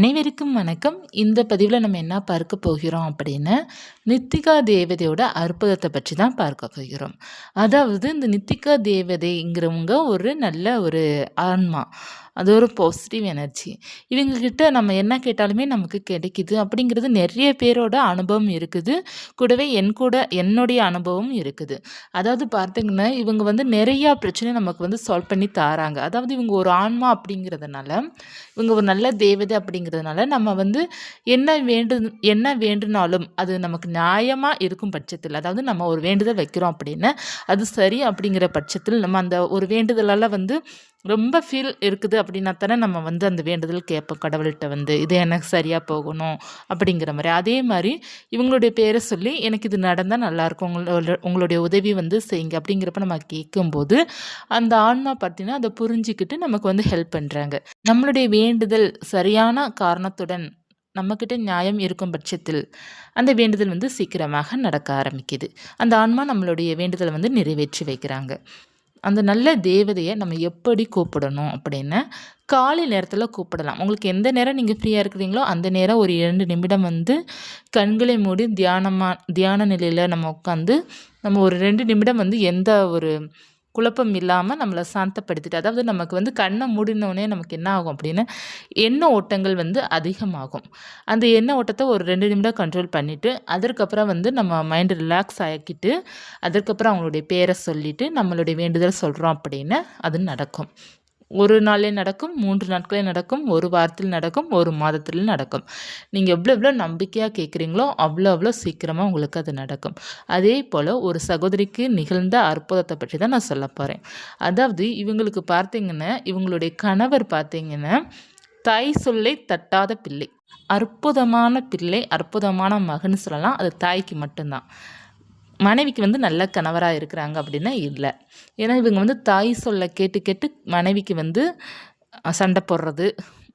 அனைவருக்கும் வணக்கம். இந்த பதிவில் நம்ம என்ன பார்க்க போகிறோம் அப்படின்னு நித்திகா தேவதையோட அற்புதத்தை பற்றி தான் பார்க்க போகிறோம். அதாவது இந்த நித்திகா தேவதைங்கிறவங்க ஒரு நல்ல ஒரு ஆன்மா. அது ஒரு பாசிட்டிவ் எனர்ஜி இவங்கக்கிட்ட நம்ம என்ன கேட்டாலுமே நமக்கு கிடைக்குது. அப்படிங்கிறது நிறைய பேரோட அனுபவம் இருக்குது. கூடவே என் கூட என்னுடைய அனுபவம் இருக்குது. அதாவது பார்த்திங்கன்னா இவங்க வந்து நிறையா பிரச்சனை நமக்கு வந்து சால்வ் பண்ணி தாராங்க. அதாவது இவங்க ஒரு ஆன்மா அப்படிங்கிறதுனால இவங்க ஒரு நல்ல தேவதை அப்படிங்கிறதுனால நம்ம வந்து என்ன வேண்டு என்ன வேண்டுனாலும் அது நமக்கு நியாயமாக இருக்கும் பட்சத்தில் அதாவது நம்ம ஒரு வேண்டுதல் வைக்கிறோம் அப்படின்னு அது சரி அப்படிங்கிற பட்சத்தில் நம்ம அந்த ஒரு வேண்டுதலால் வந்து ரொம்ப ஃபீல் இருக்குது அப்படின்னா தானே நம்ம வந்து அந்த வேண்டுதல் கேட்போம். கடவுள்கிட்ட வந்து இது எனக்கு சரியாக போகணும் அப்படிங்கிற மாதிரி. அதே மாதிரி இவங்களுடைய பேரை சொல்லி எனக்கு இது நடந்தால் நல்லாயிருக்கும் உங்களோட உங்களுடைய உதவி வந்து செய்யுங்க அப்படிங்கிறப்ப நம்ம கேட்கும்போது அந்த ஆன்மா பார்த்தீங்கன்னா அதை புரிஞ்சிக்கிட்டு நமக்கு வந்து ஹெல்ப் பண்ணுறாங்க நம்மளுடைய வேண்டுதல் சரியான காரணத்துடன் நம்மக்கிட்ட நியாயம் இருக்கும் பட்சத்தில் அந்த வேண்டுதல் வந்து சீக்கிரமாக நடக்க ஆரம்பிக்குது. அந்த ஆன்மா நம்மளுடைய வேண்டுதலை வந்து நிறைவேற்றி வைக்கிறாங்க. அந்த நல்ல தேவதையை நம்ம எப்படி கூப்பிடணும் அப்படின்னு காலை நேரத்தில் கூப்பிடலாம். உங்களுக்கு எந்த நேரம் நீங்கள் ஃப்ரீயாக இருக்கிறீங்களோ அந்த நேரம் ஒரு இரண்டு நிமிடம் வந்து கண்களை மூடி தியானமாக தியான நிலையில் நம்ம உட்காந்து நம்ம ஒரு ரெண்டு நிமிடம் வந்து எந்த ஒரு குழப்பம் இல்லாமல் நம்மளை சாந்தப்படுத்திட்டு அதாவது நமக்கு வந்து கண்ணை மூடினோடனே நமக்கு என்ன ஆகும் அப்படின்னு எண்ண ஓட்டங்கள் வந்து அதிகமாகும். அந்த எண்ண ஓட்டத்தை ஒரு ரெண்டு நிமிடம் கண்ட்ரோல் பண்ணிவிட்டு அதற்கப்புறம் வந்து நம்ம மைண்டு ரிலாக்ஸ் ஆக்கிட்டு அதற்கப்புறம் அவங்களுடைய பேரை சொல்லிவிட்டு நம்மளுடைய வேண்டுதல் சொல்கிறோம் அப்படின்னு அது நடக்கும். ஒரு நாளில் நடக்கும் மூன்று நாட்களே நடக்கும் ஒரு வாரத்தில் நடக்கும் ஒரு மாதத்தில் நடக்கும். நீங்கள் எவ்வளோ எவ்வளோ நம்பிக்கையாக கேட்குறீங்களோ அவ்வளோ அவ்வளோ சீக்கிரமாக உங்களுக்கு அது நடக்கும். அதே போல் ஒரு சகோதரிக்கு நிகழ்ந்த அற்புதத்தை பற்றி தான் நான் சொல்ல போகிறேன் அதாவது இவங்களுக்கு பார்த்தீங்கன்னா இவங்களுடைய கணவர் பார்த்தீங்கன்னா தாய் சொல்லை தட்டாத பிள்ளை. அற்புதமான பிள்ளை அற்புதமான மகன் சொல்லலாம். அது தாய்க்கு மட்டும்தான். மனைவிக்கு வந்து நல்ல கணவராக இருக்கிறாங்க அப்படின்னா இல்லை. ஏன்னா இவங்க வந்து தாய் சொல்ல கேட்டு கேட்டு மனைவிக்கு வந்து சண்டை போடுறது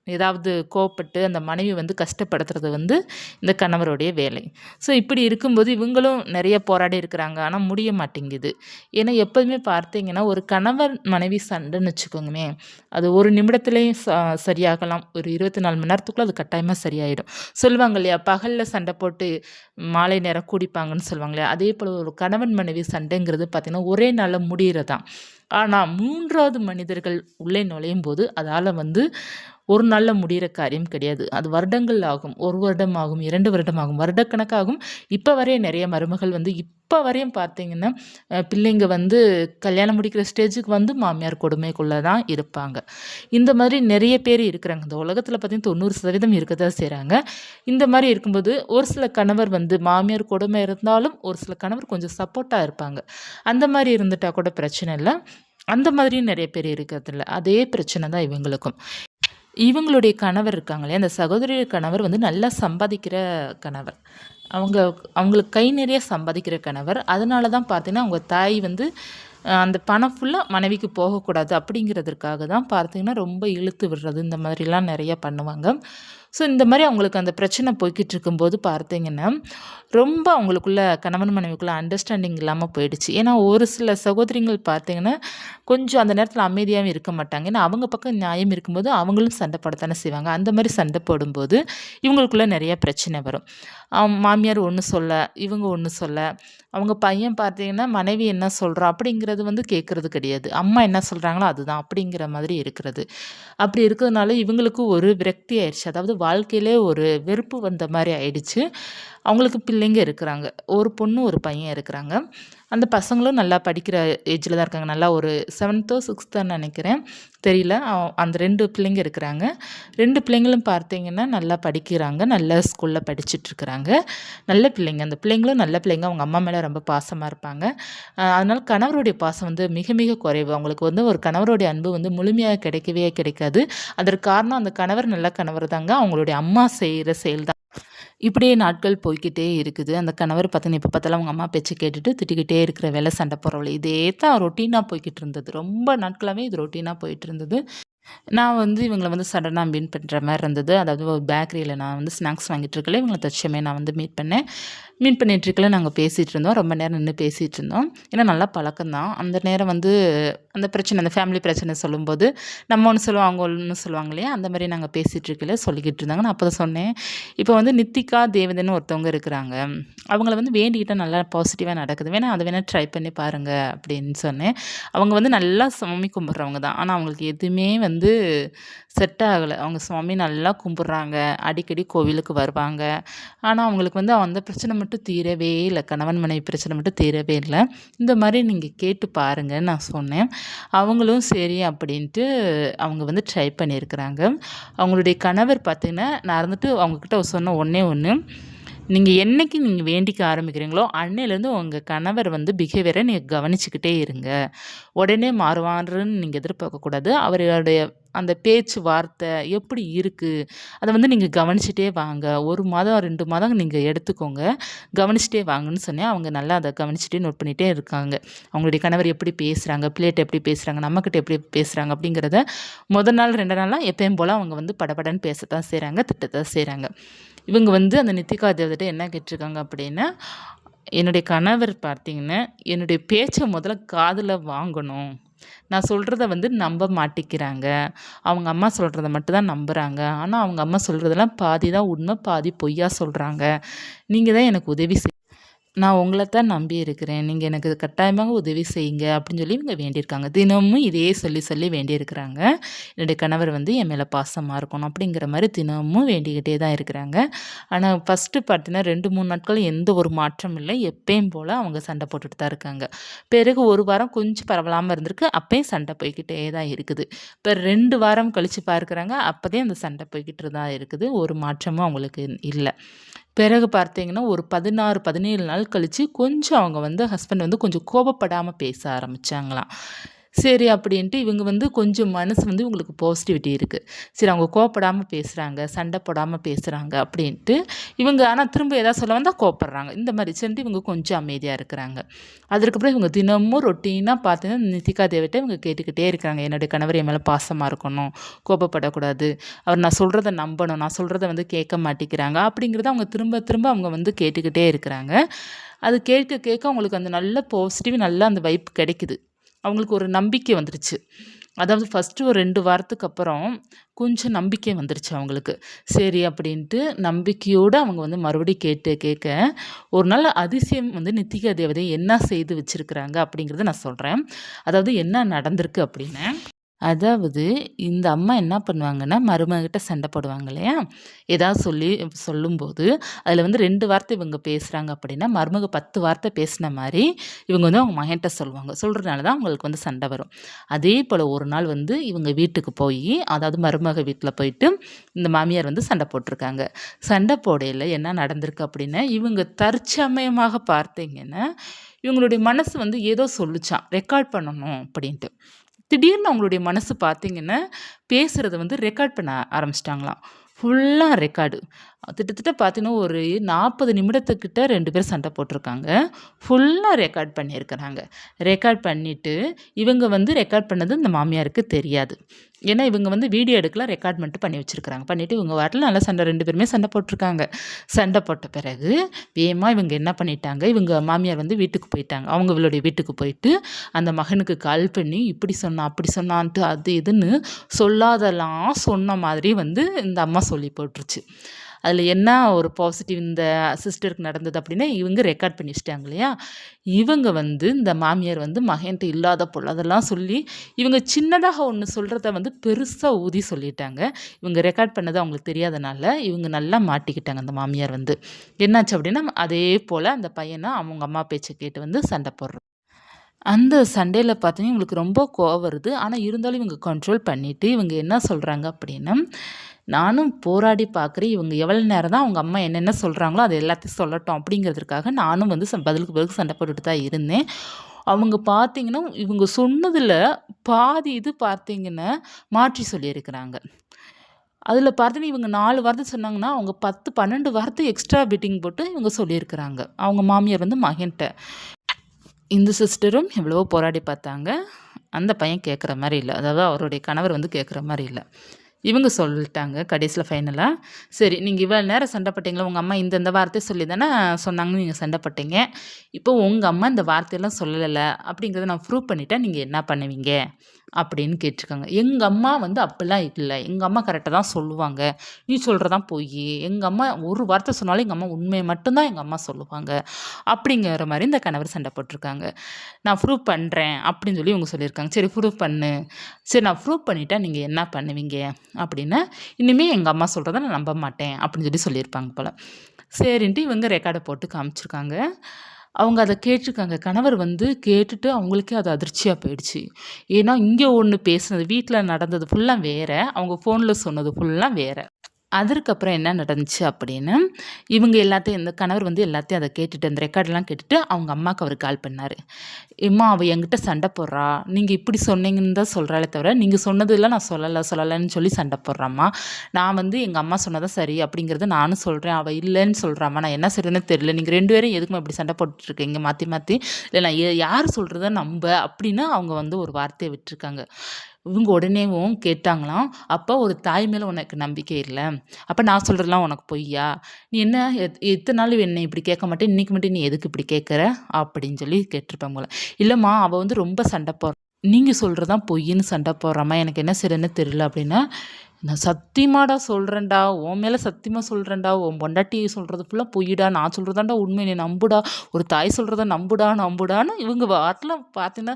ஏதாவது கோவப்பட்டு அந்த மனைவி வந்து கஷ்டப்படுத்துறது வந்து இந்த கணவருடைய வேலை. ஸோ இப்படி இருக்கும்போது இவங்களும் நிறைய போராடி இருக்கிறாங்க. ஆனால் முடிய மாட்டேங்குது. ஏன்னா எப்போதுமே பார்த்தீங்கன்னா ஒரு கணவர் மனைவி சண்டைன்னு வச்சுக்கோங்களேன். அது ஒரு நிமிடத்துலேயும் ச சரியாகலாம். ஒரு இருபத்தி நாலு மணி நேரத்துக்குள்ளே அது கட்டாயமாக சரியாயிடும். சொல்லுவாங்க இல்லையா? பகலில் சண்டை போட்டு மாலை நேரம் கூடிப்பாங்கன்னு சொல்லுவாங்க இல்லையா அதே போல் ஒரு கணவன் மனைவி சண்டைங்கிறது பார்த்திங்கன்னா ஒரே நாளில் முடிகிறதான் ஆனால் மூன்றாவது மனிதர்கள் உள்ளே நுழையும் போது அதால் வந்து ஒரு நாளில் முடிகிற காரியம் கிடையாது. அது வருடங்கள் ஆகும். ஒரு வருடம் ஆகும் இரண்டு வருடம் ஆகும் வருடக்கணக்காகும். இப்போ வரையும் நிறைய மருமகள் வந்து இப்போ வரையும் பார்த்தீங்கன்னா பிள்ளைங்க வந்து கல்யாணம் முடிக்கிற ஸ்டேஜுக்கு வந்து மாமியார் கொடுமைக்குள்ளே தான் இருப்பாங்க. இந்த மாதிரி நிறைய பேர் இருக்கிறாங்க. இந்த உலகத்தில் பார்த்தீங்கன்னா தொண்ணூறு சதவீதம் இருக்க தான் செய்கிறாங்க இந்த மாதிரி இருக்கும்போது ஒரு சில கணவர் வந்து மாமியார் கொடுமை இருந்தாலும் ஒரு சில கணவர் கொஞ்சம் சப்போர்ட்டாக இருப்பாங்க. அந்த மாதிரி இருந்துட்டால் கூட பிரச்சனை இல்லை. அந்த மாதிரியும் நிறைய பேர் இருக்கிறதில்ல அதே பிரச்சனை தான் இவங்களுக்கும். இவங்களுடைய கணவர் இருக்காங்களே அந்த சகோதரிய கணவர் வந்து நல்லா சம்பாதிக்கிற கணவர். அவங்க அவங்களுக்கு கை நிறைய சம்பாதிக்கிற கணவர். அதனால தான் பார்த்தீங்கன்னா அவங்க தாய் வந்து அந்த பணம் ஃபுல்லாக மனைவிக்கு போகக்கூடாது அப்படிங்கிறதுக்காக தான் பார்த்தீங்கன்னா ரொம்ப இழுத்து விடுறது. இந்த மாதிரிலாம் நிறைய பண்ணுவாங்க. ஸோ இந்த மாதிரி அவங்களுக்கு அந்த பிரச்சனை போய்கிட்டு இருக்கும்போது பார்த்தீங்கன்னா ரொம்ப அவங்களுக்குள்ள கணவன் மனைவிக்குள்ளே அண்டர்ஸ்டாண்டிங் இல்லாமல் போயிடுச்சு. ஏன்னா ஒரு சில சகோதரிகள் பார்த்தீங்கன்னா கொஞ்சம் அந்த நேரத்தில் அமைதியாகவும் இருக்க மாட்டாங்க. ஏன்னா அவங்க பக்கம் நியாயம் இருக்கும்போது அவங்களும் சண்டை போடத்தானே செய்வாங்க. அந்த மாதிரி சண்டை போடும்போது இவங்களுக்குள்ளே நிறைய பிரச்சனை வரும். மாமியார் ஒன்று சொல்ல இவங்க ஒன்று சொல்ல அவங்க பையன் பார்த்தீங்கன்னா மனைவி என்ன சொல்கிறா அப்படிங்கிறது வந்து கேட்குறது கிடையாது. அம்மா என்ன சொல்கிறாங்களோ அதுதான் அப்படிங்கிற மாதிரி இருக்கிறது. அப்படி இருக்கிறதுனால இவங்களுக்கு ஒரு விரக்தி ஆயிடுச்சு. அதாவது வாழ்க்கையிலே ஒரு வெறுப்பு வந்த மாதிரி ஆயிடுச்சு. அவங்களுக்கு பிள்ளைங்க இருக்கிறாங்க. ஒரு பொண்ணு ஒரு பையன் இருக்கிறாங்க. அந்த பசங்களும் நல்லா படிக்கிற ஏஜில் தான் இருக்காங்க. நல்லா ஒரு செவன்த்தோ சிக்ஸ்த்தோன்னு நினைக்கிறேன். தெரியல. அந்த ரெண்டு பிள்ளைங்க இருக்கிறாங்க. ரெண்டு பிள்ளைங்களும் பார்த்தீங்கன்னா நல்லா படிக்கிறாங்க. நல்ல ஸ்கூலில் படிச்சுட்ருக்குறாங்க நல்ல பிள்ளைங்க. அந்த பிள்ளைங்களும் நல்ல பிள்ளைங்க. அவங்க அம்மா மேலே ரொம்ப பாசமாக இருப்பாங்க. அதனால் கணவருடைய பாசம் வந்து மிக மிக குறைவு. அவங்களுக்கு வந்து ஒரு கணவருடைய அன்பு வந்து முழுமையாக கிடைக்கவே கிடைக்காது. அதற்கு காரணம் அந்த கணவர் நல்ல கணவர் தாங்க. அவங்களுடைய அம்மா செய்கிற செயல் தான். இப்படியே நாட்கள் போய்கிட்டே இருக்குது. அந்த கணவர் பார்த்தீங்கன்னா இப்போ பார்த்தாலும் அவங்க அம்மா பேச்சு கேட்டுட்டு திட்டிக்கிட்டே இருக்கிற வேலை சண்டை போகிறவளை இதே தான் ரொட்டீனாக போய்கிட்டு இருந்தது. ரொம்ப நாட்களாகவே இது ரொட்டீனாக போயிட்டு இருந்தது. நான் வந்து இவங்களை வந்து சடனாக மீட் பண்ணுற மாதிரி இருந்தது. அதாவது ஒரு பேக்கரியில் நான் வந்து ஸ்நாக்ஸ் வாங்கிட்டு இருக்கல இவங்களை தச்சமே நான் வந்து மீட் பண்ணேன். மீன் பண்ணிகிட்ருக்கல நாங்கள் பேசிகிட்டு இருந்தோம். ரொம்ப நேரம் நின்று பேசிகிட்டு இருந்தோம். ஏன்னா நல்லா பழக்கம்தான் அந்த நேரம் வந்து அந்த பிரச்சனை அந்த ஃபேமிலி பிரச்சனை சொல்லும்போது நம்ம ஒன்று சொல்லுவோம் அவங்க ஒன்று சொல்லுவாங்க இல்லையா? அந்த மாதிரி நாங்கள் பேசிகிட்டு இருக்கல சொல்லிக்கிட்டு இருந்தாங்க. நான் அப்போ தான் சொன்னேன். இப்போ வந்து நித்திகா தேவதன் ஒருத்தவங்க இருக்கிறாங்க. அவங்கள வந்து வேண்டிக்கிட்டால் நல்லா பாசிட்டிவாக நடக்குது. வேணால் அதை வேணால் ட்ரை பண்ணி பாருங்கள் அப்படின்னு சொன்னேன். அவங்க வந்து நல்லா சாமி கும்பிட்றவங்க தான். ஆனால் அவங்களுக்கு எதுவுமே வந்து செட் ஆகலை. அவங்க சுவாமி நல்லா கும்பிட்றாங்க. அடிக்கடி கோவிலுக்கு வருவாங்க. ஆனால் அவங்களுக்கு வந்து அந்த பிரச்சனை மட்டும் தீரவே இல்லை. கணவன் மனைவி பிரச்சனை மட்டும் தீரவே இல்லை. இந்த மாதிரி நீங்கள் கேட்டு பாருங்கன்னு நான் சொன்னேன். அவங்களும் சரி அப்படின்ட்டு அவங்க வந்து ட்ரை பண்ணியிருக்கிறாங்க. அவங்களுடைய கணவர் பார்த்திங்கன்னா நான் இருந்துட்டு அவங்கக்கிட்ட சொன்ன ஒன்றே ஒன்று நீங்கள் என்றைக்கு நீங்கள் வேண்டிக்க ஆரம்பிக்கிறீங்களோ அன்னையிலேருந்து உங்கள் கணவர் வந்து பிஹேவியரை நீங்கள் கவனிச்சுக்கிட்டே இருங்க. உடனே மாறுவாருன்னு நீங்கள் எதிர்பார்க்கக்கூடாது அவருடைய அந்த பேச்சு வார்த்தை எப்படி இருக்குது அதை வந்து நீங்கள் கவனிச்சிட்டே வாங்க. ஒரு மாதம் ரெண்டு மாதம் நீங்கள் எடுத்துக்கோங்க. கவனிச்சிட்டே வாங்கன்னு சொன்னேன். அவங்க நல்லா அதை கவனிச்சிட்டே நோட் பண்ணிகிட்டே இருக்காங்க. அவங்களுடைய கணவர் எப்படி பேசுகிறாங்க பிள்ளைகிட்ட எப்படி பேசுகிறாங்க நம்மக்கிட்ட எப்படி பேசுகிறாங்க அப்படிங்கிறத முதல் நாள் ரெண்டு நாளாக எப்பயும் போல் அவங்க வந்து படபடன்னு பேசத்தான் செய்கிறாங்க திட்டத்தான் செய்கிறாங்க இவங்க வந்து அந்த நித்திகா தேவதை என்ன கேட்டிருக்காங்க அப்படின்னா என்னுடைய கணவர் பார்த்தீங்கன்னா என்னுடைய பேச்சை முதல்ல காதில் வாங்கணும். நான் சொல்கிறத வந்து நம்ப மாட்டிக்கிறாங்க. அவங்க அம்மா சொல்கிறத மட்டும் தான் நம்புகிறாங்க ஆனால் அவங்க அம்மா சொல்கிறதெல்லாம் பாதி தான் உண்மை பாதி பொய்யா சொல்கிறாங்க நீங்கள் தான் எனக்கு உதவி செய் நான் உங்களை தான் நம்பி இருக்கிறேன். நீங்கள் எனக்கு கட்டாயமாக உதவி செய்யுங்க அப்படின்னு சொல்லி இவங்க வேண்டியிருக்காங்க. தினமும் இதையே சொல்லி சொல்லி வேண்டியிருக்கிறாங்க. என்னுடைய கணவர் வந்து என் மேலே பாசமாக இருக்கணும் அப்படிங்கிற மாதிரி தினமும் வேண்டிக்கிட்டே தான் இருக்கிறாங்க. ஆனால் ஃபஸ்ட்டு பார்த்தீங்கன்னா ரெண்டு மூணு நாட்கள் எந்த ஒரு மாற்றம் இல்லை. எப்பயும் போல் அவங்க சண்டை போட்டுட்டு தான் இருக்காங்க. பிறகு ஒரு வாரம் கொஞ்சம் பரவலாமல் இருந்திருக்கு. அப்பயும் சண்டை போய்கிட்டே தான் இருக்குது. இப்போ ரெண்டு வாரம் கழித்து பார்க்குறாங்க. அப்போதே அந்த சண்டை போய்கிட்டு தான் இருக்குது. ஒரு மாற்றமும் அவங்களுக்கு இல்லை. பிறகு பார்த்தீங்கன்னா ஒரு பதினாறு பதினேழு நாள் கழித்து கொஞ்சம் அவங்க வந்து ஹஸ்பண்ட் வந்து கொஞ்சம் கோபப்படாமல் பேச ஆரம்பித்தாங்களாம் சரி அப்படின்ட்டு இவங்க வந்து கொஞ்சம் மனசு வந்து இவங்களுக்கு பாசிட்டிவிட்டி இருக்குது சரி அவங்க கோப்படாமல் பேசுகிறாங்க சண்டை போடாமல் பேசுகிறாங்க அப்படின்ட்டு இவங்க ஆனால் திரும்ப எதாவது சொல்ல வந்தால் கோப்படுறாங்க இந்த மாதிரி சென்று இவங்க கொஞ்சம் அமைதியாக இருக்கிறாங்க. அதுக்கப்புறம் இவங்க தினமும் ரொட்டீனாக பார்த்தீங்கன்னா நிதிகா தேவிட்ட இவங்க கேட்டுக்கிட்டே இருக்கிறாங்க. என்னுடைய கணவர் என் மேலே பாசமாக இருக்கணும் கோபப்படக்கூடாது அவர் நான் சொல்கிறத நம்பணும் நான் சொல்கிறத வந்து கேட்க மாட்டேங்கிறாங்க அப்படிங்கிறத அவங்க திரும்ப திரும்ப அவங்க வந்து கேட்டுக்கிட்டே இருக்கிறாங்க. அது கேட்க கேட்க அவங்களுக்கு அந்த நல்ல பாசிட்டிவ் நல்ல அந்த வைப் கிடைக்குது. அவங்களுக்கு ஒரு நம்பிக்கை வந்துருச்சு. அதாவது ஃபஸ்ட்டு ஒரு ரெண்டு வாரத்துக்கு அப்புறம் கொஞ்சம் நம்பிக்கை வந்துருச்சு அவங்களுக்கு. சரி அப்படின்ட்டு நம்பிக்கையோடு அவங்க வந்து மறுபடியும் கேட்டு கேட்க ஒரு நாள் அதிசயம் வந்து நித்திகா தேவதை என்ன செய்து வச்சுருக்குறாங்க அப்படிங்கிறத நான் சொல்கிறேன் அதாவது என்ன நடந்திருக்கு அப்படின்னு அதாவது இந்த அம்மா என்ன பண்ணுவாங்கன்னா, மருமகிட்ட சண்டை போடுவாங்க இல்லையா? ஏதாவது சொல்லி சொல்லும்போது, அதில் வந்து ரெண்டு வார்த்தை இவங்க பேசுகிறாங்க அப்படின்னா, மருமக பத்து வார்த்தை பேசின மாதிரி இவங்க வந்து அவங்க மகன்கிட்ட சொல்லுவாங்க. சொல்கிறதுனால தான் அவங்களுக்கு வந்து சண்டை வரும். அதே போல் ஒரு நாள் வந்து இவங்க வீட்டுக்கு போய் அதாவது மருமக வீட்டில் போயிட்டு, இந்த மாமியார் வந்து சண்டை போட்டிருக்காங்க. சண்டை போடையில் என்ன நடந்திருக்கு அப்படின்னா, இவங்க தற்சமயமாக பார்த்தீங்கன்னா, இவங்களுடைய மனசு வந்து ஏதோ சொல்லிச்சான் ரெக்கார்ட் பண்ணணும் அப்படின்ட்டு. திடீர்னு அவங்களுடைய மனசு பார்த்திங்கன்னா பேசுகிறத வந்து ரெக்கார்ட் பண்ண ஆரம்பிச்சிட்டாங்களாம். ஃபுல்லாக ரெக்கார்டு கிட்டத்தட்ட பார்த்தீங்கன்னா ஒரு நாற்பது நிமிடத்துக்கிட்ட ரெண்டு பேரும் சண்டை போட்டிருக்காங்க. ஃபுல்லாக ரெக்கார்ட் பண்ணியிருக்கிறாங்க. ரெக்கார்ட் பண்ணிவிட்டு இவங்க வந்து ரெக்கார்ட் பண்ணது இந்த மாமியாருக்கு தெரியாது. ஏன்னா இவங்க வந்து வீடியோ எடுக்கலாம் ரெக்கார்ட் மட்டும் பண்ணி வச்சுருக்காங்க பண்ணிவிட்டு இவங்க வரல நல்லா சண்டை ரெண்டு பேருமே சண்டை போட்டிருக்காங்க. சண்டை போட்ட பிறகு வேகமாக இவங்க என்ன பண்ணிட்டாங்க? இவங்க மாமியார் வந்து வீட்டுக்கு போயிட்டாங்க. அவங்களுடைய வீட்டுக்கு போயிட்டு அந்த மகனுக்கு கால் பண்ணி இப்படி சொன்னான் அப்படி சொன்னான்ட்டு அது இதுன்னு சொல்லாதெல்லாம் சொன்ன மாதிரி வந்து இந்த அம்மா சொல்லி போட்டுருச்சு. அதில் என்ன ஒரு பாசிட்டிவ் இந்த சிஸ்டருக்கு நடந்தது அப்படின்னா இவங்க ரெக்கார்ட் பண்ணி வச்சிட்டாங்க இல்லையா? இவங்க வந்து இந்த மாமியார் வந்து மகன்ட்டு இல்லாத பொருள் அதெல்லாம் சொல்லி இவங்க சின்னதாக ஒன்று சொல்கிறத வந்து பெருசாக ஊதி சொல்லிட்டாங்க. இவங்க ரெக்கார்ட் பண்ணது அவங்களுக்கு தெரியாதனால இவங்க நல்லா மாட்டிக்கிட்டாங்க அந்த மாமியார் வந்து. என்னாச்சு அப்படின்னா அதே போல் அந்த பையனை அவங்க அம்மா பேச்சை கேட்டு வந்து சண்டை போடுறோம் அந்த சண்டையில் பார்த்தீங்கன்னா இவங்களுக்கு ரொம்ப கோவம் வருது. ஆனால் இருந்தாலும் இவங்க கண்ட்ரோல் பண்ணிவிட்டு இவங்க என்ன சொல்கிறாங்க அப்படின்னா நானும் போராடி பார்க்குறேன் இவங்க எவ்வளோ நேரம் தான் அவங்க அம்மா என்னென்ன சொல்கிறாங்களோ அது எல்லாத்தையும் சொல்லட்டும் அப்படிங்கிறதுக்காக நானும் வந்து பதிலுக்கு பதிலுக்கு சண்டை போட்டுட்டு தான் இருந்தேன். அவங்க பார்த்தீங்கன்னா இவங்க சொன்னதில் பாதி இது பார்த்தீங்கன்னா மாற்றி சொல்லியிருக்கிறாங்க. அதில் பார்த்தீங்கன்னா இவங்க நாலு வார்த்தை சொன்னாங்கன்னா அவங்க பத்து பன்னெண்டு வார்த்தை எக்ஸ்ட்ரா பிட்டிங் போட்டு இவங்க சொல்லியிருக்கிறாங்க. அவங்க மாமியார் வந்து மகன்கிட்ட இந்த சிஸ்டரும் எவ்வளவோ போராடி பார்த்தாங்க. அந்த பையன் கேட்குற மாதிரி இல்லை. அதாவது அவருடைய கணவர் வந்து கேட்குற மாதிரி இல்லை. இவங்க சொல்லிட்டாங்க கடைசியில் ஃபைனலாக சரி நீங்கள் இவ்வளோ நேரம் சண்டை போட்டீங்களா? உங்கள் அம்மா இந்த இந்த வார்த்தை சொல்லி தானே சொன்னாங்கன்னு நீங்கள் சண்டை போட்டீங்க. இப்போ உங்கள் அம்மா இந்த வார்த்தையெல்லாம் சொல்லலை அப்படிங்கிறத நான் ப்ரூவ் பண்ணிட்டேன். நீங்கள் என்ன பண்ணுவீங்க? அப்படின்னு கேட்டிருக்காங்க எங்கள் அம்மா வந்து அப்படிலாம் இல்லை. எங்கள் அம்மா கரெக்டாக தான் சொல்லுவாங்க. நீ சொல்கிறதான் போய். எங்கள் அம்மா ஒரு வார்த்தை சொன்னாலும் எங்கள் அம்மா உண்மையை மட்டும்தான் எங்கள் அம்மா சொல்லுவாங்க. அப்படிங்கிற மாதிரி இந்த கணவர் சண்டை போட்டிருக்காங்க. நான் ப்ரூவ் பண்ணுறேன் அப்படின்னு சொல்லி இவங்க சொல்லியிருக்காங்க. சரி ப்ரூவ் பண்ணு. சரி நான் ப்ரூவ் பண்ணிட்டா நீங்கள் என்ன பண்ணுவீங்க? அப்படின்னா இனிமேல் எங்கள் அம்மா சொல்கிறத நான் நம்ப மாட்டேன் அப்படின்னு சொல்லி சொல்லியிருப்பாங்க போல். சரின்ட்டு இவங்க ரெக்கார்டை போட்டு காமிச்சிருக்காங்க. அவங்க அதை கேட்டிருக்காங்க. கணவர் வந்து கேட்டுட்டு அவங்களுக்கே அது அதிர்ச்சியாக போயிடுச்சு. ஏன்னா இங்கே ஒன்று பேசுனது வீட்டில் நடந்தது ஃபுல்லாக வேறு. அவங்க ஃபோனில் சொன்னது ஃபுல்லாக வேறு. அதற்கப்புறம் என்ன நடந்துச்சு அப்படின்னு இவங்க எல்லாத்தையும் இந்த கணவர் வந்து எல்லாத்தையும் அதை கேட்டுட்டு அந்த ரெக்கார்டெலாம் கேட்டுட்டு அவங்க அம்மாவுக்கு அவர் கால் பண்ணார். இம்மா அவள் என்கிட்ட சண்டை போடுறா. நீங்கள் இப்படி சொன்னீங்கன்னு தான் சொல்கிறாளே தவிர நீங்கள் சொன்னதெல்லாம் நான் சொல்லலை சொல்லலைன்னு சொல்லி சண்டை போடுறாம்மா. நான் வந்து எங்கள் அம்மா சொன்னதான் சரி அப்படிங்கிறத நானும் சொல்கிறேன் அவள் இல்லைன்னு சொல்கிறாம்மா நான் என்ன செய்றேன்னு தெரியல. நீங்கள் ரெண்டு பேரும் எதுக்குமே இப்படி சண்டை போட்டுட்ருக்கீங்க மாற்றி மாற்றி இல்லை நான் யார் சொல்கிறத நம்ப? அப்படின்னு அவங்க வந்து ஒரு வார்த்தையை விட்டுருக்காங்க. இவங்க உடனேவும் கேட்டாங்களாம் அப்போ ஒரு தாய் மேலே உனக்கு நம்பிக்கை இல்லை. அப்போ நான் சொல்கிறதுலாம் உனக்கு பொய்யா? நீ என்ன எத் எத்தனை நாள் என்னை இப்படி கேட்க மாட்டேன் இன்றைக்கி மட்டும் நீ எதுக்கு இப்படி கேட்குற? அப்படின்னு சொல்லி கேட்டிருப்பேன் போல. இல்லைம்மா அவள் வந்து ரொம்ப சண்டை போடுற. நீங்கள் சொல்கிறதான் பொய்ன்னு சண்டை போடுறாம்மா. எனக்கு என்ன சரின்னு தெரியல அப்படின்னா நான் சத்தியமாடா சொல்கிறேன்டா உன் மேலே சத்தியமாக சொல்கிறேன்டா உன் பொண்டாட்டி சொல்கிறது ஃபுல்லாக பொய்யிடா நான் சொல்கிறதாண்டா உண்மை நீ நம்புடா ஒரு தாய் சொல்கிறத நம்புடா நம்புடான்னு இவங்க வாட்டில் பார்த்தீங்கன்னா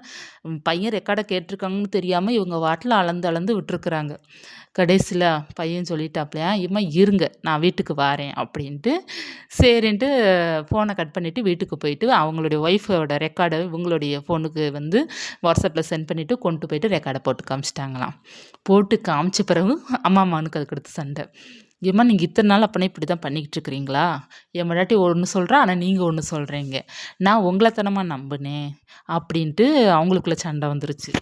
பையன் ரெக்கார்டை கேட்டிருக்காங்கன்னு தெரியாமல் இவங்க வாட்டில் அளந்து அளந்து விட்டுருக்குறாங்க. கடைசியில் பையன் சொல்லிட்டாப்லையா இம்மா இருங்க நான் வீட்டுக்கு வரேன் அப்படின்ட்டு. சரின்ட்டு ஃபோனை கட் பண்ணிவிட்டு வீட்டுக்கு போயிட்டு அவங்களுடைய ஒய்ஃபோட ரெக்கார்டை இவங்களுடைய ஃபோனுக்கு வந்து வாட்ஸ்அப்பில் சென்ட் பண்ணிவிட்டு கொண்டு போயிட்டு ரெக்கார்டை போட்டு காமிச்சிட்டாங்களாம். போட்டு காமிச்ச பிறகு அம்மா அம்மானுக்கு அதுக்கு அடுத்து சண்டை. ஏம்மா நீங்கள் இத்தனை நாள் அப்பனே இப்படி தான் பண்ணிக்கிட்டு இருக்கிறீங்களா என் முன்னாடி ஒன்று சொல்கிறேன் ஆனால் நீங்கள் ஒன்று சொல்கிறீங்க நான் உங்களைத்தனமாக நம்பினேன் அப்படின்ட்டு அவங்களுக்குள்ள சண்டை வந்துருச்சு.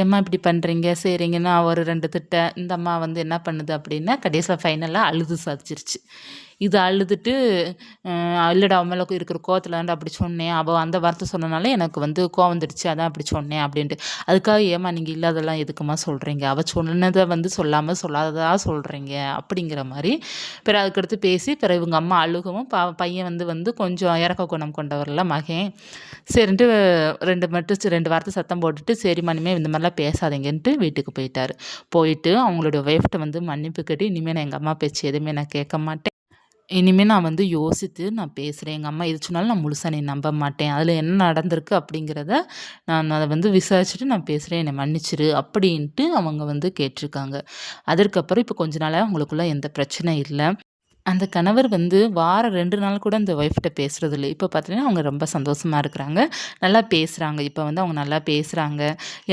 ஏம்மா இப்படி பண்ணுறீங்க சரிங்கன்னா ஒரு ரெண்டு திட்ட இந்த அம்மா வந்து என்ன பண்ணுது அப்படின்னா கடைசியில் ஃபைனலாக அழுது சாதிச்சிருச்சு. இது அழுதுட்டு இல்லைடா அவன் இருக்கிற கோவத்தில் தான்டா அப்படி சொன்னேன். அவள் அந்த வார்த்தை சொன்னனால எனக்கு வந்து கோவம் வந்துடுச்சு. அதான் அப்படி சொன்னேன் அப்படின்ட்டு. அதுக்காக ஏமா நீங்கள் இல்லாதெல்லாம் எதுக்குமா சொல்கிறீங்க அவள் சொன்னதை வந்து சொல்லாமல் சொல்லாததாக சொல்கிறீங்க அப்படிங்கிற மாதிரி பிறகு அதுக்கடுத்து பேசி பிறகு இவங்க அம்மா அழுகவும் பா பையன் வந்து வந்து கொஞ்சம் இறக்க குணம் கொண்டவரில் மகன். சரின்ட்டு ரெண்டு மட்டும் ரெண்டு வார்த்தை சத்தம் போட்டுட்டு சரி மணிமே இந்த மாதிரிலாம் பேசாதீங்கன்ட்டு வீட்டுக்கு போயிட்டார். போயிட்டு அவங்களோட ஒய்ஃப்ட்ட வந்து மன்னிப்பு கட்டி இனிமேல் நான் எங்கள் அம்மா பேச்சு எதுவுமே நான் கேட்க மாட்டேன். இனிமேல் நான் வந்து யோசித்து நான் பேசுகிறேன் எங்கள் அம்மா எது சொன்னாலும் நான் முழுசாக நீ நம்ப மாட்டேன். அதில் என்ன நடந்திருக்கு அப்படிங்கிறத நான் அதை வந்து விசாரிச்சுட்டு நான் பேசுகிறேன் என்னை மன்னிச்சிரு அப்படின்ட்டு அவங்க வந்து கேட்டிருக்காங்க. அதற்கப்புறம் இப்போ கொஞ்ச நாளாக அவங்களுக்குள்ள எந்த பிரச்சனை இல்லை. அந்த கணவர் வந்து வாரம் ரெண்டு நாள் கூட அந்த ஒய்ஃப்கிட்ட பேசுகிறது இல்லை. இப்போ பார்த்தீங்கன்னா அவங்க ரொம்ப சந்தோஷமாக இருக்கிறாங்க. நல்லா பேசுகிறாங்க இப்போ வந்து அவங்க நல்லா பேசுகிறாங்க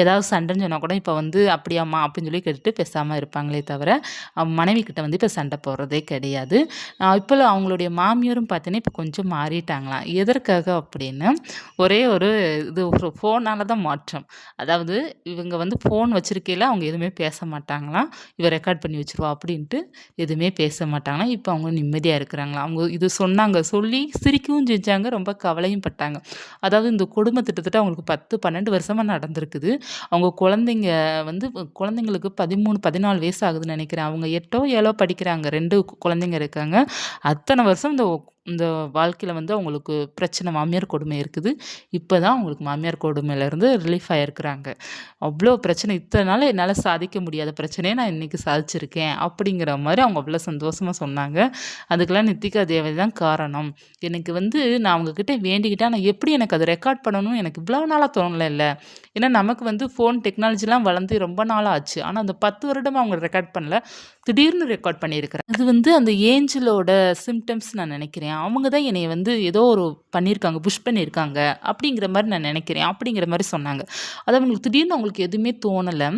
ஏதாவது சண்டைன்னு சொன்னால் கூட இப்போ வந்து அப்படியாம்மா அப்படின்னு சொல்லி கேட்டுட்டு பேசாமல் இருப்பாங்களே தவிர மனைவி கிட்ட வந்து இப்போ சண்டை போடுறதே கிடையாது. இப்போ அவங்களுடைய மாமியாரும் பார்த்தீங்கன்னா இப்போ கொஞ்சம் மாறிட்டாங்களாம். எதற்காக அப்படின்னு ஒரே ஒரு இது ஒரு ஃபோனால் தான் மாற்றம். அதாவது இவங்க வந்து ஃபோன் வச்சுருக்கையில் அவங்க எதுவுமே பேச மாட்டாங்களாம். இவ ரெக்கார்ட் பண்ணி வச்சுருவா அப்படின்ட்டு எதுவுமே பேச மாட்டாங்களாம். இப்போ அவங்க நிம்மதியாக இருக்கிறாங்களா? அவங்க இது சொன்னாங்க. சொல்லி சிரிக்கவும் செஞ்சாங்க. ரொம்ப கவலையும் பட்டாங்க. அதாவது இந்த குடும்ப திட்டத்தட்ட அவங்களுக்கு பத்து பன்னெண்டு வருஷமாக நடந்திருக்குது. அவங்க குழந்தைங்க வந்து குழந்தைங்களுக்கு பதிமூணு பதினாலு வயசு ஆகுதுன்னு நினைக்கிறேன். அவங்க எட்டோ ஏழோ படிக்கிறாங்க. ரெண்டு குழந்தைங்க இருக்காங்க. அத்தனை வருஷம் இந்த இந்த வாழ்க்கையில் வந்து அவங்களுக்கு பிரச்சனை மாமியார் கொடுமை இருக்குது. இப்போ தான் அவங்களுக்கு மாமியார் கொடுமையிலேருந்து ரிலீஃப் ஆகிருக்கிறாங்க அவ்வளோ பிரச்சனை இத்தனை நாள் என்னால் சாதிக்க முடியாத பிரச்சனையை நான் இன்றைக்கி சாதிச்சிருக்கேன் அப்படிங்கிற மாதிரி அவங்க அவ்வளோ சந்தோஷமாக சொன்னாங்க. அதுக்கெல்லாம் நித்திகா தேவை தான் காரணம். எனக்கு வந்து நான் அவங்கக்கிட்ட வேண்டிக்கிட்டேன் ஆனால் எப்படி எனக்கு அதை ரெக்கார்ட் பண்ணணும் எனக்கு இவ்வளோ நாளாக தோணலை இல்லை. ஏன்னா நமக்கு வந்து ஃபோன் டெக்னாலஜிலாம் வளர்ந்து ரொம்ப நாளாக ஆச்சு. ஆனால் அந்த பத்து வருடமாக அவங்க ரெக்கார்ட் பண்ணல. திடீர்னு ரெக்கார்ட் பண்ணியிருக்கிறேன் அது வந்து அந்த ஏஞ்சலோட சிம்டம்ஸ் நான் நினைக்கிறேன். அவங்க தான் என்னை வந்து ஏதோ ஒரு பண்ணியிருக்காங்க புஷ் பண்ணியிருக்காங்க அப்படிங்கிற மாதிரி நான் நினைக்கிறேன். அப்படிங்கிற மாதிரி சொன்னாங்க. அது அவங்களுக்கு திடீர்னு அவங்களுக்கு எதுவுமே தோணலை.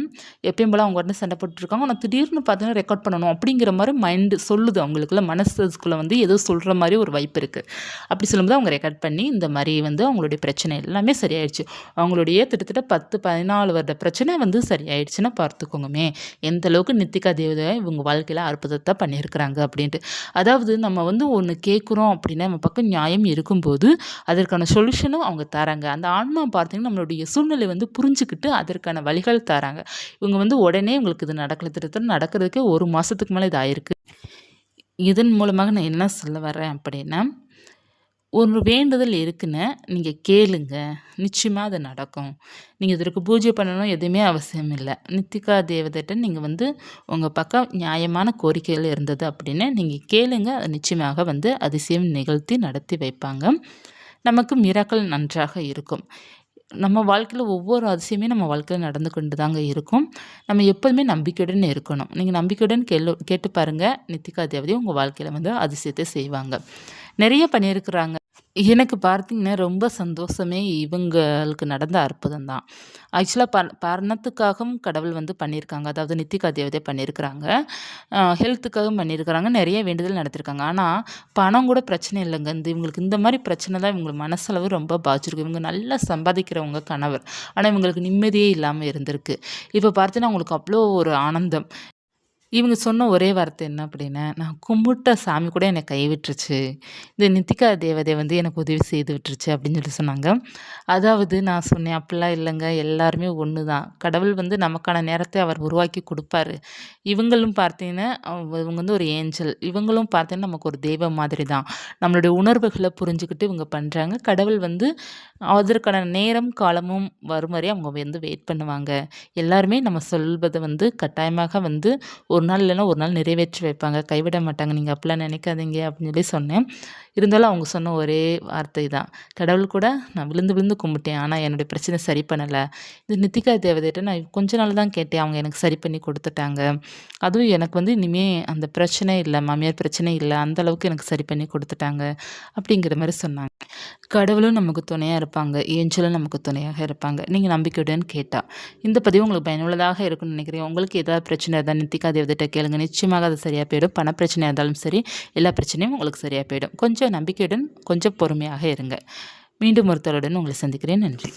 எப்பயும் போல் அவங்க உடனே சண்டை போட்டுருக்காங்க ஆனால் திடீர்னு பார்த்தீங்கன்னா ரெக்கார்ட் பண்ணணும் அப்படிங்கிற மாதிரி மைண்டு சொல்லுது அவங்களுக்குள்ள. மனசுக்குள்ளே வந்து ஏதோ சொல்கிற மாதிரி ஒரு வாய்ப்பு இருக்குது அப்படி சொல்லும்போது அவங்க ரெக்கார்ட் பண்ணி இந்த மாதிரி வந்து அவங்களுடைய பிரச்சனை எல்லாமே சரியாயிடுச்சு. அவங்களுடைய கிட்டத்தட்ட பத்து பதினாலு வருட பிரச்சனை வந்து சரியாயிடுச்சுன்னா பார்த்துக்கோங்கமே. எந்த அளவுக்கு நித்திகா தேவதை இவங்க வாழ்க்கையில் அற்புதத்தை பண்ணியிருக்கிறாங்க அப்படின்ட்டு. அதாவது நம்ம வந்து ஒன்று கேட்குறோம் கேட்குறோம் அப்படின்னா நம்ம பக்கம் நியாயம் இருக்கும்போது அதற்கான சொல்யூஷனும் அவங்க தராங்க. அந்த ஆன்மா பார்த்தீங்கன்னா நம்மளுடைய சூழ்நிலை வந்து புரிஞ்சுக்கிட்டு அதற்கான வழிகள் தராங்க. இவங்க வந்து உடனே உங்களுக்கு இது நடக்கல திருத்தம் நடக்கிறதுக்கே ஒரு மாதத்துக்கு மேலே இதாயிருக்கு. இதன் மூலமாக நான் என்ன சொல்ல வரேன் அப்படின்னா ஒரு வேண்டுதல் இருக்குன்னு நீங்கள் கேளுங்க. நிச்சயமாக அது நடக்கும். நீங்கள் இதற்கு பூஜை பண்ணணும் எதுவுமே அவசியம் இல்லை. நித்திகா தேவதைட்ட நீங்கள் வந்து உங்கள் பக்கம் நியாயமான கோரிக்கைகள் இருந்தது அப்படின்னு நீங்கள் கேளுங்க. அது நிச்சயமாக வந்து அதிசயம் நிகழ்த்தி நடத்தி வைப்பாங்க. நமக்கு மிராக்கள் நன்றாக இருக்கும். நம்ம வாழ்க்கையில் ஒவ்வொரு அதிசயமே நம்ம வாழ்க்கையில் நடந்து கொண்டு தாங்க இருக்கும். நம்ம எப்போதுமே நம்பிக்கையுடன் இருக்கணும். நீங்கள் நம்பிக்கையுடன் கேள் கேட்டு பாருங்கள் நித்திகா தேவதை உங்கள் வாழ்க்கையில் வந்து அதிசயத்தை செய்வாங்க. நிறைய பண்ணியிருக்கிறாங்க. எனக்கு பார்த்தீங்கன்னா ரொம்ப சந்தோஷமே இவங்களுக்கு நடந்த அற்புதம் தான். ஆக்சுவலாக ப பணத்துக்காகவும் கடவுள் வந்து பண்ணியிருக்காங்க அதாவது நித்திகா தேவதை பண்ணியிருக்கிறாங்க ஹெல்த்துக்காகவும் பண்ணியிருக்கிறாங்க நிறைய வேண்டுதல் நடத்திருக்காங்க. ஆனால் பணம் கூட பிரச்சனை இல்லைங்க. இந்த இவங்களுக்கு இந்த மாதிரி பிரச்சனை தான் இவங்களுக்கு மனசளவு ரொம்ப பாதிச்சிருக்கு. இவங்க நல்லா சம்பாதிக்கிறவங்க கணவர். ஆனால் இவங்களுக்கு நிம்மதியே இல்லாமல் இருந்திருக்கு. இப்போ பார்த்தீங்கன்னா அவங்களுக்கு அவ்வளோ ஒரு ஆனந்தம். இவங்க சொன்ன ஒரே வார்த்தை என்ன அப்படின்னா, "நான் கும்பிட்ட சாமி கூட என்னை கைவிட்டுருச்சு. இந்த நித்திகா தேவதை வந்து எனக்கு உதவி செய்து விட்டுருச்சு." அப்படின்னு சொல்லி சொன்னாங்க. அதாவது நான் சொன்னேன், "அப்படிலாம் இல்லைங்க. எல்லாருமே ஒன்று தான். கடவுள் வந்து நமக்கான நேரத்தை அவர் உருவாக்கி கொடுப்பாரு இவங்களும் பார்த்தீங்கன்னா, இவங்க வந்து ஒரு ஏஞ்சல். இவங்களும் பார்த்தீங்கன்னா, நமக்கு ஒரு தெய்வம் மாதிரி தான். நம்மளுடைய உணர்வுகளை புரிஞ்சுக்கிட்டு இவங்க பண்ணுறாங்க கடவுள் வந்து அதற்கான நேரம், காலமும் வரும் வரை அவங்க வந்து வெயிட் பண்ணுவாங்க. எல்லாருமே நம்ம சொல்வதை வந்து கட்டாயமாக வந்து ஒரு ஒரு நாள் இல்லைன்னா ஒரு நாள் நிறைவேற்றி வைப்பாங்க. கைவிட மாட்டாங்க. நீங்கள் அப்படிலாம் நினைக்காதீங்க அப்படின்னு சொல்லி சொன்னேன். இருந்தாலும் அவங்க சொன்ன ஒரே வார்த்தை தான். கடவுள் கூட நான் விழுந்து விழுந்து கும்பிட்டேன். ஆனால் என்னுடைய பிரச்சனை சரி பண்ணலை. இது நித்திகா தேவதைகிட்ட நான் கொஞ்ச நாள் தான் கேட்டேன். அவங்க எனக்கு சரி பண்ணி கொடுத்துட்டாங்க. அதுவும் எனக்கு வந்து இனிமேல் அந்த பிரச்சனை இல்லை மாமியார் பிரச்சனை இல்லை அந்த அளவுக்கு எனக்கு சரி பண்ணி கொடுத்துட்டாங்க அப்படிங்கிற மாதிரி சொன்னாங்க. கடவுளும் நமக்கு துணையாக இருப்பாங்க. ஏஞ்சலும் நமக்கு துணையாக இருப்பாங்க. நீங்கள் நம்பிக்கையுடன் கேட்டால் இந்த பதிவு உங்களுக்கு பயனுள்ளதாக இருக்கும்னு நினைக்கிறேன். உங்களுக்கு ஏதாவது பிரச்சனை இருந்தால் நித்திகா தேவதைகிட்ட கேளுங்க. நிச்சயமாக அது சரியாக போயிடும். பண பிரச்சனையாக இருந்தாலும் சரி எல்லா பிரச்சனையும் உங்களுக்கு சரியாக போயிடும். கொஞ்சம் நம்பிக்கையுடன் கொஞ்சம் பொறுமையாக இருங்க. மீண்டும் ஒருத்தருடன் உங்களை சந்திக்கிறேன். நன்றி.